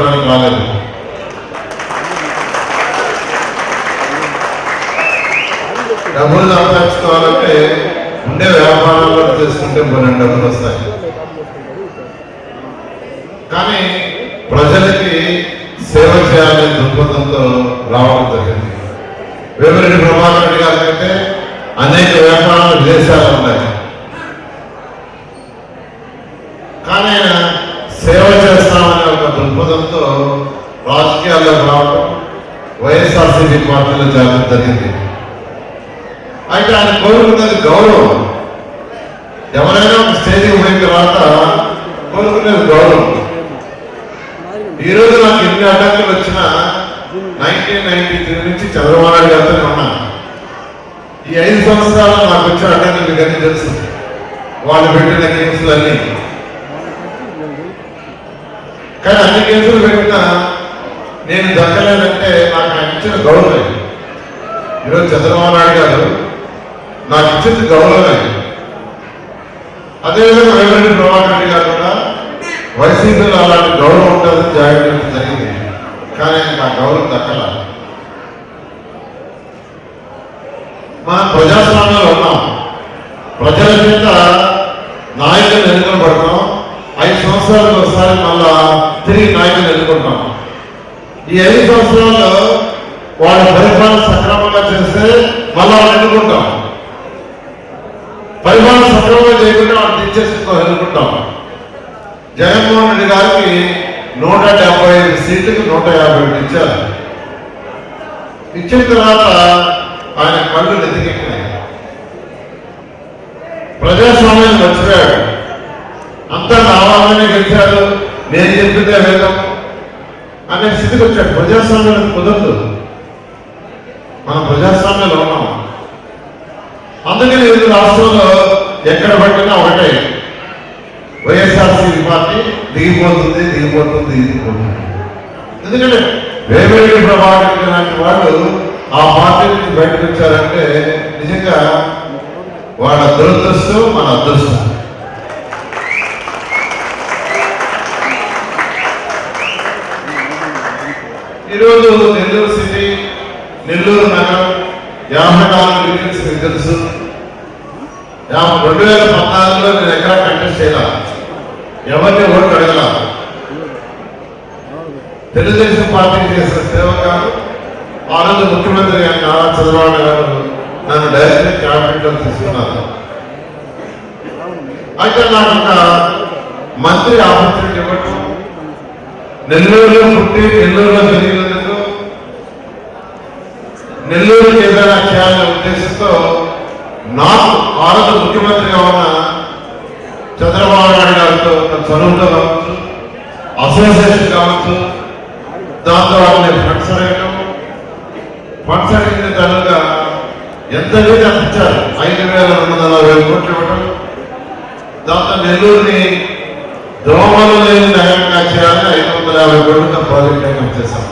రాలేదు. డబ్బులు సంపాదించుకోవాలంటే ఉండే వ్యాపారాల్లో చేసుకుంటే కొన్ని డబ్బులు వస్తాయి. కానీ ప్రజలకి సేవ చేయాలనే దృక్పథంతో రావడం జరిగింది. వేమిరెడ్డి ప్రభాకర్ రెడ్డి గారి కంటే అనేక వ్యాపారాలు విదేశాలు ఉన్నాయి. కానీ ఆయన సేవ చేస్తామని దృక్పథంతో రాజకీయాల్లోకి రావడం వైఎస్ఆర్సీపీ పార్టీలో చేరడం జరిగింది. అయితే ఆయన కోరుకున్నది గౌరవం. ఎవరైనా ఒక స్టేజ్కి పోయిన తర్వాత కోరుకునేది గౌరవం. ఈ రోజు నాకు ఎన్ని అడ్డంకులు వచ్చినా నైన్టీన్ నైన్టీ త్రీ నుంచి చంద్రబాబు నాయుడు గారితో ఉన్నా. ఈ ఐదు సంవత్సరాలు నాకు వచ్చిన అడ్డంకులు కానీ తెలుసు. వాళ్ళు పెట్టిన గేమ్స్లన్నీ కానీ అన్ని కేసులు పెట్టినా నేను దక్కలేదంటే నాకు ఆయన ఇచ్చిన గౌరవమే ఈరోజు చంద్రబాబు నాయుడు గారు నాకు ఇచ్చింది గౌరవమే అదేవిధంగా వేమిరెడ్డి ప్రభాకర్ రెడ్డి గారు కూడా వైసీపీలో అలాంటి గౌరవం ఉంటుందని జాగ్రత్త జరిగింది. కానీ ఆయనకు ఆ గౌరవం దక్కల. మనం ప్రజాస్వామ్యంలో ఉన్నాం. ప్రజల చేత నాయకులు ఎన్నుకొని పడతాం. ఐదు సంవత్సరాలు ఒకసారి మళ్ళా తిరిగి నాయకులు ఎదుర్కొంటాం ఈ ఐదు సంవత్సరాల్లో వాళ్ళ పరిపాలన సక్రమంగా చేస్తే మళ్ళా వాళ్ళు ఎన్నుకుంటాం. పరిపాలన సక్రమంగా చేయకుండా వాళ్ళు టీచర్స్తో ఎన్నుకుంటాం. జగన్మోహన్ రెడ్డి గారికి నూట డెబ్బై ఐదు సీట్లకు నూట యాభై ఒకటి ఇచ్చారు. ఇచ్చిన తర్వాత ఆయన కళ్ళు నెత్తికెక్కినాయి ప్రజాస్వామ్యం మర్చిపోయాడు అంతా కావాలని గెలిచాడు అనే స్థితికి వచ్చాడు. ప్రజాస్వామ్యం కుదరదు. మనం ప్రజాస్వామ్యంలో ఉన్నాం. అందుకని ఈ రాష్ట్రంలో ఎక్కడ పట్టినా ఒకటే. వైఎస్ఆర్సీపీ పార్టీ దిగిపోతుంది దిగిపోతుంది దిగిపోతుంది. ఎందుకంటే వేవేడి ప్రభాకర్ లాంటి వాళ్ళు ఆ పార్టీ నుంచి బయటకు వచ్చారంటే నిజంగా వాళ్ళ దురదృష్టం మన అదృష్టం. ఈరోజు నెల్లూరు సిటీ నెల్లూరు నగరం యాభై నాలుగు డిగ్రీస్ మీకు తెలుసు. రెండు వేల పద్నాలుగులో నేను ఎక్కడ కంటెస్ట్ చేయాల? ఎవరిని ఓటు అడగల? తెలుగుదేశం పార్టీ చేసిన సేవ కాదు ఆ రోజు ముఖ్యమంత్రి గారు నారా చంద్రబాబు గారు నన్ను డైరెక్ట్ క్యాబినెట్ తీసుకున్నారు. అయితే నాకు ఒక మంత్రి ఆపర్చునిటీ ఇవ్వటం నెల్లూరులో పుట్టి నెల్లూరులో పెరిగినందుకు నెల్లూరు ఏదైనా చేయాలనే ఉద్దేశంతో నాకు భారత ముఖ్యమంత్రిగా ఉన్న చంద్రబాబు నాయుడు గారితో చదువుతో కావచ్చు అసోసియేషన్ కావచ్చు దాంతో నేను ఫండ్స్ అడగడం ఫండ్స్ అడిగిన దానిగా ఎంత లేదు అందించారు ఐదు వేల రెండు వందల వేల కోట్లు ఇవ్వడం దాంతో నెల్లూరుని దోమలు లేని నగరంగా చేయాలని ఐదు వందల యాభై కోట్లు ప్రాజెక్ట్ చేశాం